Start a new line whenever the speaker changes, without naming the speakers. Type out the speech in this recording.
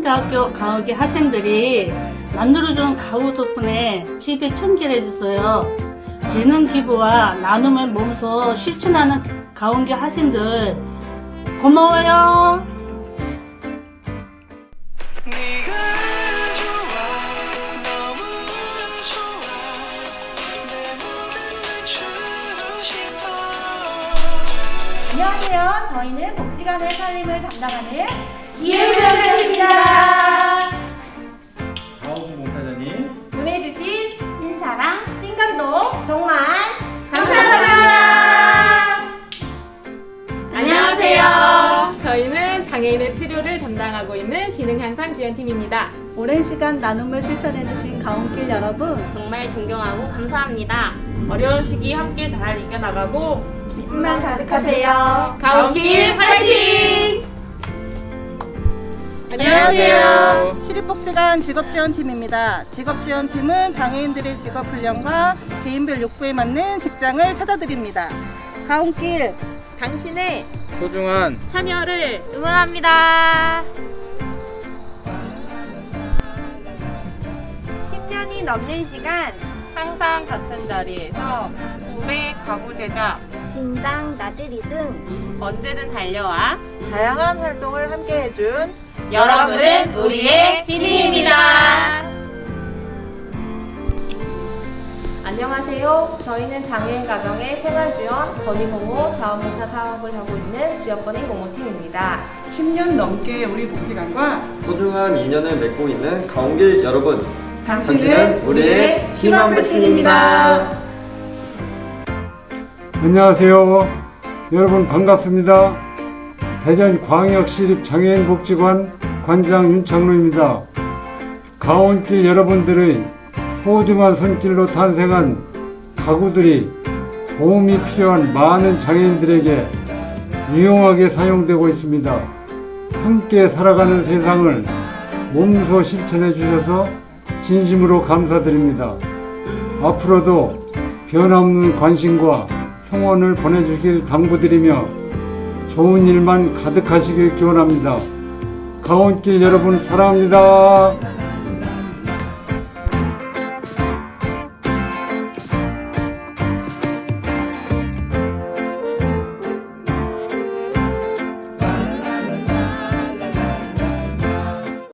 신한대학교 가옥의 학생들이 만들어준 가구 덕분에 집에 청결 해줬어요. 재능 기부와 나눔을 몸소 실천하는 가온계 학생들 고마워요.
안녕하세요. 저희는 복지관의 살림을 담당하는
기회
장애인의 치료를 담당하고 있는 기능향상 지원팀입니다.
오랜 시간 나눔을 실천해주신 가온길 여러분
정말 존경하고 감사합니다.
어려운 시기 함께 잘 이겨나가고
기쁨만 가득하세요.
가온길
파이팅!
안녕하세요.
시립복지관 직업지원팀입니다. 직업지원팀은 장애인들의 직업훈련과 개인별 욕구에 맞는 직장을 찾아드립니다. 가온길
당신의
소중한
참여를 응원합니다.
10년이 넘는 시간
항상 같은 자리에서 구매 가구 제작
긴장 나들이 등
언제든 달려와
다양한 활동을 함께 해준
여러분은 우리의 지민입니다.
안녕하세요. 저희는 장애인 가정의 생활지원 건의공모 자원봉사 사업을 하고 있는 지역건의 공모팀입니다.
10년 넘게 우리 복지관과
소중한 인연을 맺고 있는 가온길 여러분
당신은
우리의 희망 백신입니다.
안녕하세요. 여러분 반갑습니다. 대전 광역시립 장애인 복지관 관장 윤창로입니다. 가온길 여러분들의 소중한 손길로 탄생한 가구들이 도움이 필요한 많은 장애인들에게 유용하게 사용되고 있습니다. 함께 살아가는 세상을 몸소 실천해 주셔서 진심으로 감사드립니다. 앞으로도 변함없는 관심과 성원을 보내주길 당부드리며 좋은 일만 가득하시길 기원합니다. 가온길 여러분 사랑합니다.